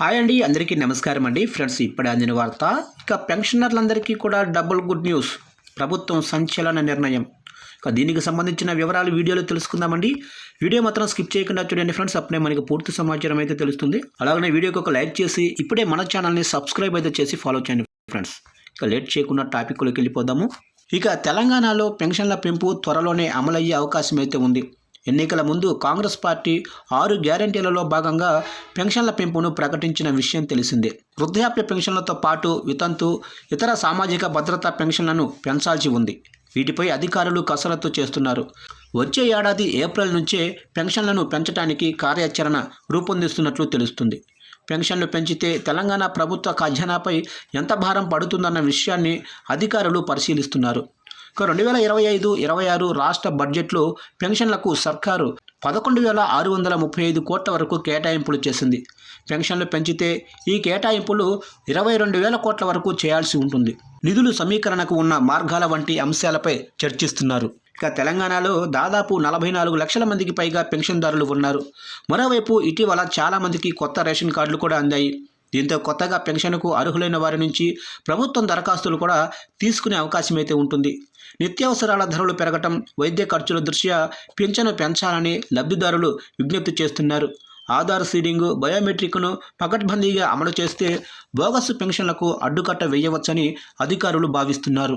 Hi అండి అందరికీ నమస్కారం అండి. ఫ్రెండ్స్ ఇప్పుడే అందిన వార్త. ఇక పెన్షనర్లందరికీ కూడా డబుల్ గుడ్ న్యూస్. ప్రభుత్వం సంచలన నిర్ణయం. ఇక దీనికి సంబంధించిన వివరాలు వీడియోలో తెలుసుకుందామండి. వీడియో మాత్రం స్కిప్ చేయకుండా చూడండి ఫ్రెండ్స్. అప్పుడే మనకి పూర్తి సమాచారం అయితే తెలుస్తుంది. అలాగనే వీడియోకి ఒక లైక్ చేసి ఇప్పుడే మన ఛానల్ని సబ్స్క్రైబ్ అయితే చేసి ఫాలో చేయండి ఫ్రెండ్స్. ఇక లేట్ చేయకుండా టాపిక్లోకి వెళ్ళిపోదాము. ఇక తెలంగాణలో పెన్షన్ల పెంపు త్వరలోనే అమలయ్యే అవకాశం అయితే ఉంది. ఎన్నికల ముందు కాంగ్రెస్ పార్టీ ఆరు గ్యారంటీలలో భాగంగా పెన్షన్ల పెంపును ప్రకటించిన విషయం తెలిసిందే. వృద్ధాప్య పెన్షన్లతో పాటు వితంతు ఇతర సామాజిక భద్రతా పెన్షన్లను పెంచాల్సి ఉంది. వీటిపై అధికారులు కసరత్తు చేస్తున్నారు. వచ్చే ఏడాది ఏప్రిల్ నుంచే పెన్షన్లను పెంచడానికి కార్యాచరణ రూపొందిస్తున్నట్లు తెలుస్తుంది. పెన్షన్లు పెంచితే తెలంగాణ ప్రభుత్వ ఖజానాపై ఎంత భారం పడుతుందన్న విషయాన్ని అధికారులు పరిశీలిస్తున్నారు. ఇక రెండు వేల ఇరవై ఐదు ఇరవై ఆరు రాష్ట్ర బడ్జెట్లో పెన్షన్లకు సర్కారు పదకొండు వేల ఆరు వందల ముప్పై ఐదు కోట్ల వరకు కేటాయింపులు చేసింది. పెన్షన్లు పెంచితే ఈ కేటాయింపులు ఇరవై రెండు వేల కోట్ల వరకు చేయాల్సి ఉంటుంది. నిధులు సమీకరణకు ఉన్న మార్గాల వంటి అంశాలపై చర్చిస్తున్నారు. ఇక తెలంగాణలో దాదాపు నలభై నాలుగు లక్షల మందికి పైగా పెన్షన్దారులు ఉన్నారు. మరోవైపు ఇటీవల చాలామందికి కొత్త రేషన్ కార్డులు కూడా అందాయి. దీంతో కొత్తగా పెన్షన్కు అర్హులైన వారి నుంచి ప్రభుత్వం దరఖాస్తులు కూడా తీసుకునే అవకాశం అయితే ఉంటుంది. నిత్యావసరాల ధరలు పెరగటం వైద్య ఖర్చుల దృష్ట్యా పింఛను పెంచాలని లబ్ధిదారులు విజ్ఞప్తి చేస్తున్నారు. ఆధార్ సీడింగ్ బయోమెట్రిక్ను పకడ్బందీగా అమలు చేస్తే బోగస్ పెన్షన్లకు అడ్డుకట్ట వేయవచ్చని అధికారులు భావిస్తున్నారు.